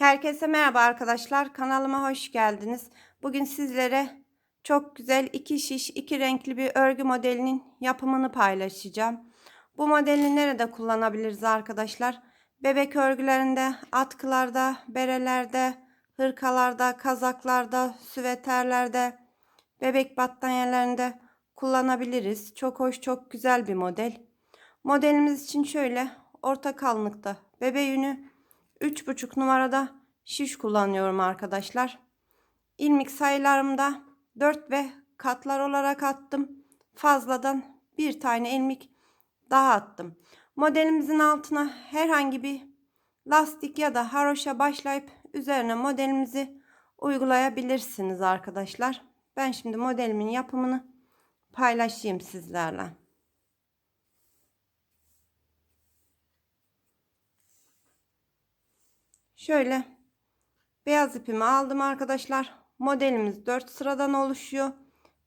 Herkese merhaba arkadaşlar. Kanalıma hoş geldiniz. Bugün sizlere çok güzel iki şiş, iki renkli bir örgü modelinin yapımını paylaşacağım. Bu modeli nerede kullanabiliriz arkadaşlar? Bebek örgülerinde, atkılarda, berelerde, hırkalarda, kazaklarda, süveterlerde, bebek battaniyelerinde kullanabiliriz. Çok hoş, çok güzel bir model. Modelimiz için şöyle orta kalınlıkta bebe yünü 3,5 numarada şiş kullanıyorum arkadaşlar. İlmik sayılarımda 4 ve katlar olarak attım. Fazladan bir tane ilmik daha attım. Modelimizin altına herhangi bir lastik ya da haroşa başlayıp üzerine modelimizi uygulayabilirsiniz arkadaşlar. Ben şimdi modelimin yapımını paylaşayım sizlerle. Şöyle beyaz ipimi aldım arkadaşlar. Modelimiz 4 sıradan oluşuyor.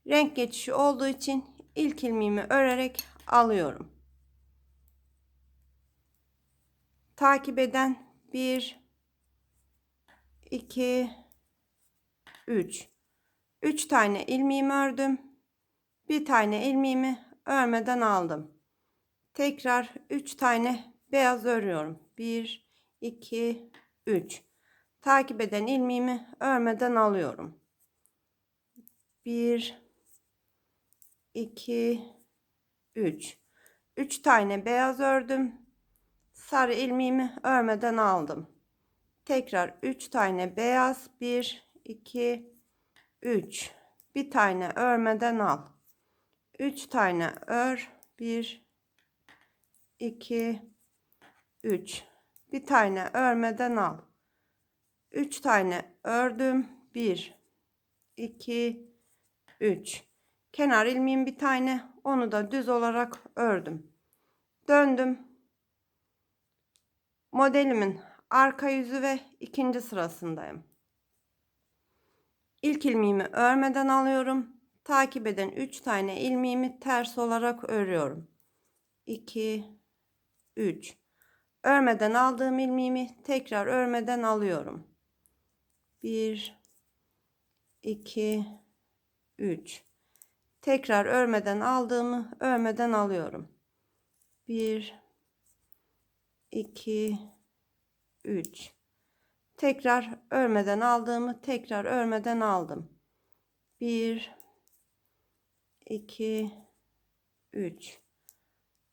Renk geçişi olduğu için ilk ilmeğimi örerek alıyorum. Takip eden 1 2 3 3 tane ilmeğimi ördüm. Bir tane ilmeğimi örmeden aldım. Tekrar 3 tane beyaz örüyorum. 1 2 3 takip eden ilmeğimi örmeden alıyorum. 1 2 3 3 tane beyaz ördüm. Sarı ilmeğimi örmeden aldım. Tekrar 3 tane beyaz. 1 2 3 bir tane örmeden al. 3 tane ör. 1 2 3 bir tane örmeden al. 3 tane ördüm. 1 2 3 kenar ilmeğim bir tane onu da düz olarak ördüm. Döndüm. Modelimin arka yüzü ve ikinci sırasındayım. İlk ilmeğimi örmeden alıyorum. Takip eden 3 tane ilmeğimi ters olarak örüyorum. 2 3 Örmeden aldığım ilmeğimi tekrar örmeden alıyorum. 1 2 3 Tekrar örmeden aldığımı örmeden alıyorum. 1 2 3 Tekrar örmeden aldığımı tekrar örmeden aldım. 1 2 3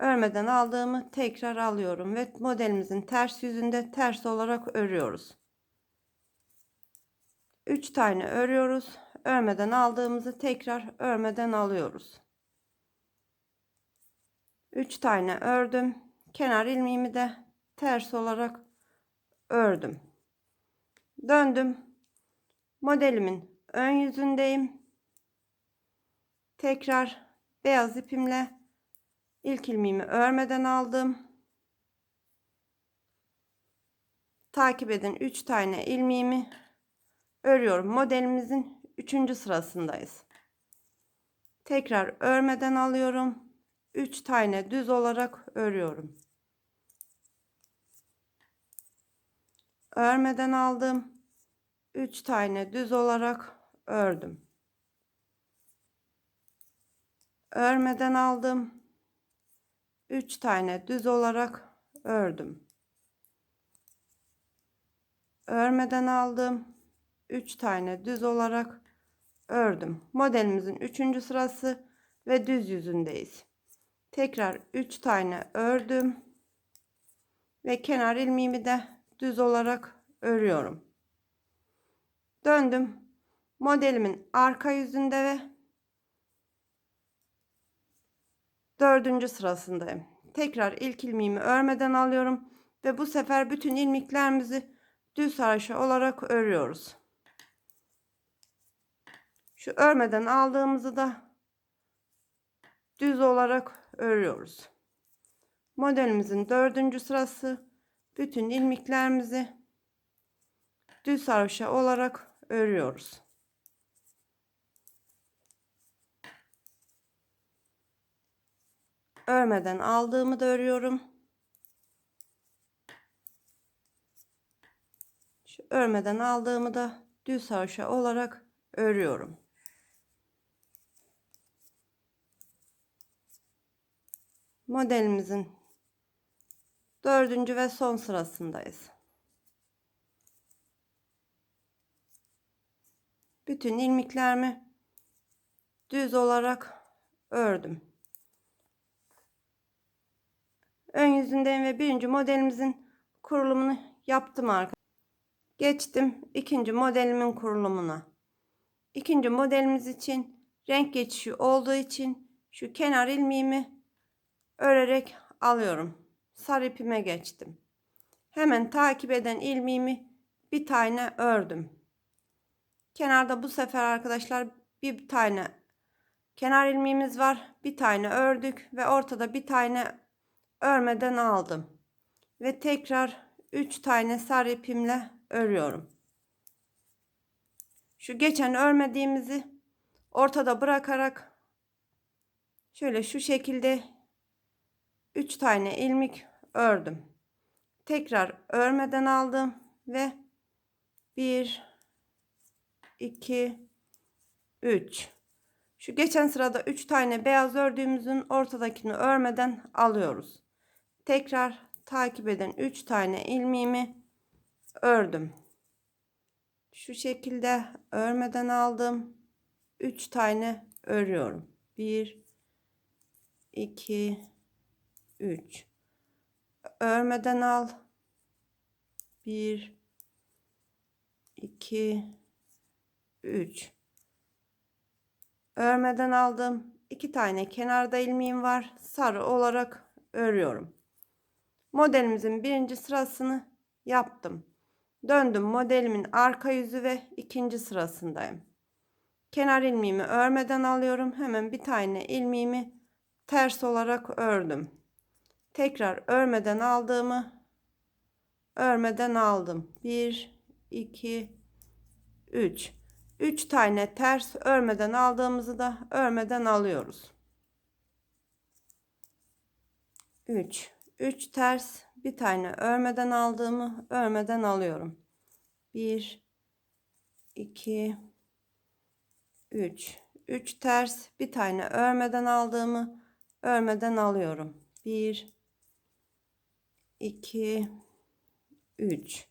örmeden aldığımı tekrar alıyorum ve modelimizin ters yüzünde ters olarak örüyoruz. 3 tane örüyoruz. Örmeden aldığımızı tekrar örmeden alıyoruz. 3 tane ördüm. Kenar ilmeğimi de ters olarak ördüm. Döndüm. Modelimin ön yüzündeyim. Tekrar beyaz ipimle İlk ilmeğimi örmeden aldım. Takip edin 3 tane ilmeğimi örüyorum. Modelimizin 3. sırasındayız. Tekrar örmeden alıyorum. 3 tane düz olarak örüyorum. Örmeden aldım. 3 tane düz olarak ördüm. Örmeden aldım. 3 tane düz olarak ördüm. Örmeden aldım. 3 tane düz olarak ördüm. Modelimizin 3. sırası ve düz yüzündeyiz. Tekrar 3 tane ördüm. Ve kenar ilmeğimi de düz olarak örüyorum. Döndüm. Modelimin arka yüzünde ve dördüncü sırasındayım. Tekrar ilk ilmeğimi örmeden alıyorum ve bu sefer bütün ilmeklerimizi düz haroşa olarak örüyoruz. Şu örmeden aldığımızı da düz olarak örüyoruz. Modelimizin dördüncü sırası bütün ilmeklerimizi düz haroşa olarak örüyoruz. Örmeden aldığımı da örüyorum. Şu örmeden aldığımı da düz haroşa olarak örüyorum. Modelimizin dördüncü ve son sırasındayız. Bütün ilmeklerimi düz olarak ördüm. Ön yüzündeyim ve birinci modelimizin kurulumunu yaptım arkadaşlar. Geçtim ikinci modelimin kurulumuna. İkinci modelimiz için renk geçişi olduğu için şu kenar ilmeğimi örerek alıyorum. Sarı ipime geçtim. Hemen takip eden ilmeğimi bir tane ördüm. Kenarda bu sefer arkadaşlar bir tane kenar ilmeğimiz var. Bir tane ördük ve ortada bir tane örmeden aldım. Ve tekrar 3 tane sarı ipimle örüyorum. Şu geçen örmediğimizi ortada bırakarak şöyle şu şekilde 3 tane ilmek ördüm. Tekrar örmeden aldım ve 1 2 3 şu geçen sırada 3 tane beyaz ördüğümüzün ortadakini örmeden alıyoruz. Tekrar takip eden 3 tane ilmeğimi ördüm. Şu şekilde örmeden aldım. 3 tane örüyorum. 1 2 3 örmeden al. 1 2 3 örmeden aldım. 2 tane kenarda ilmeğim var. Sarı olarak örüyorum. Modelimizin birinci sırasını yaptım. Döndüm modelimin arka yüzü ve ikinci sırasındayım. Kenar ilmeğimi örmeden alıyorum. Hemen bir tane ilmeğimi ters olarak ördüm. Tekrar örmeden aldığımı örmeden aldım. 1 2 3 3 tane ters örmeden aldığımızı da örmeden alıyoruz. 3 3 ters bir tane örmeden aldığımı örmeden alıyorum. 1 2 3 3 ters bir tane örmeden aldığımı örmeden alıyorum. 1 2 3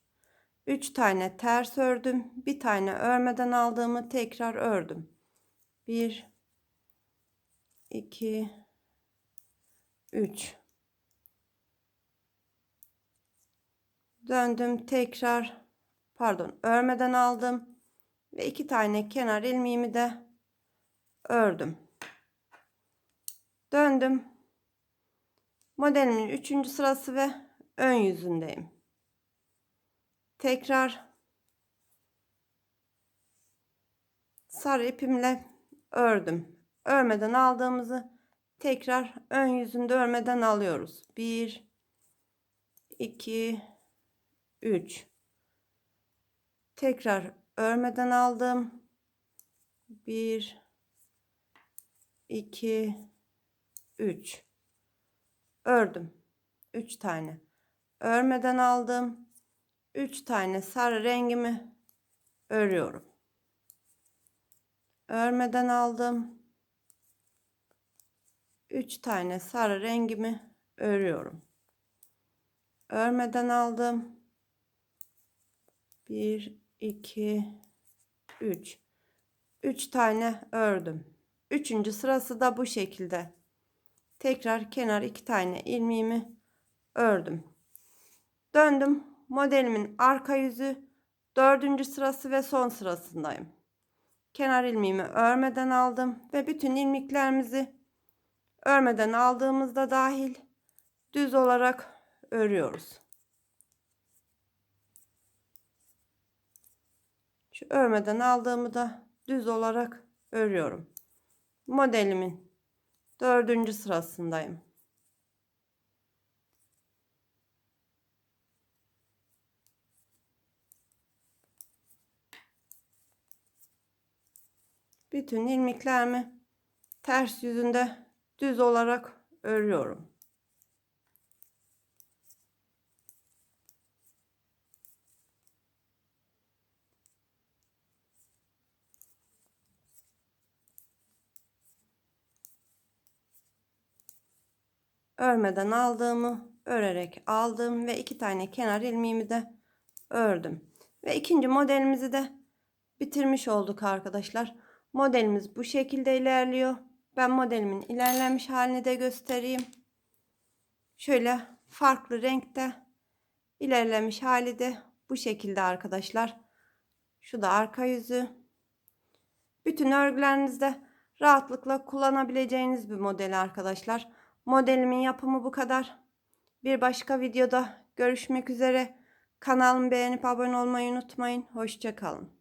3 tane ters ördüm. Bir tane örmeden aldığımı tekrar ördüm. 1 2 3 döndüm tekrar pardon örmeden aldım ve iki tane kenar ilmeğimi de ördüm. Döndüm. Modelimin üçüncü sırası ve ön yüzündeyim. Tekrar sarı ipimle ördüm. Örmeden aldığımızı tekrar ön yüzünde örmeden alıyoruz. 1 2 3 tekrar örmeden aldım. 1 2 3 ördüm. 3 tane. Örmeden aldım. 3 tane sarı rengimi örüyorum. Örmeden aldım. 3 tane sarı rengimi örüyorum. Örmeden aldım 1 2 3 3 tane ördüm. Üçüncü sırası da bu şekilde. Tekrar kenar iki tane ilmeğimi ördüm. Döndüm. Modelimin arka yüzü dördüncü sırası ve son sırasındayım. Kenar ilmeğimi örmeden aldım ve bütün ilmeklerimizi örmeden aldığımızda dahil düz olarak örüyoruz. Şu örmeden aldığımı da düz olarak örüyorum. Modelimin dördüncü sırasındayım. Bütün ilmeklerimi ters yüzünde düz olarak örüyorum. Örmeden aldığımı örerek aldım ve iki tane kenar ilmeğimi de ördüm. Ve ikinci modelimizi de bitirmiş olduk arkadaşlar. Modelimiz bu şekilde ilerliyor. Ben modelimin ilerlemiş halini de göstereyim. Şöyle farklı renkte ilerlemiş hali de bu şekilde arkadaşlar. Şu da arka yüzü. Bütün örgülerinizde rahatlıkla kullanabileceğiniz bir model arkadaşlar. Modelimin yapımı bu kadar. Bir başka videoda görüşmek üzere. Kanalımı beğenip abone olmayı unutmayın. Hoşçakalın.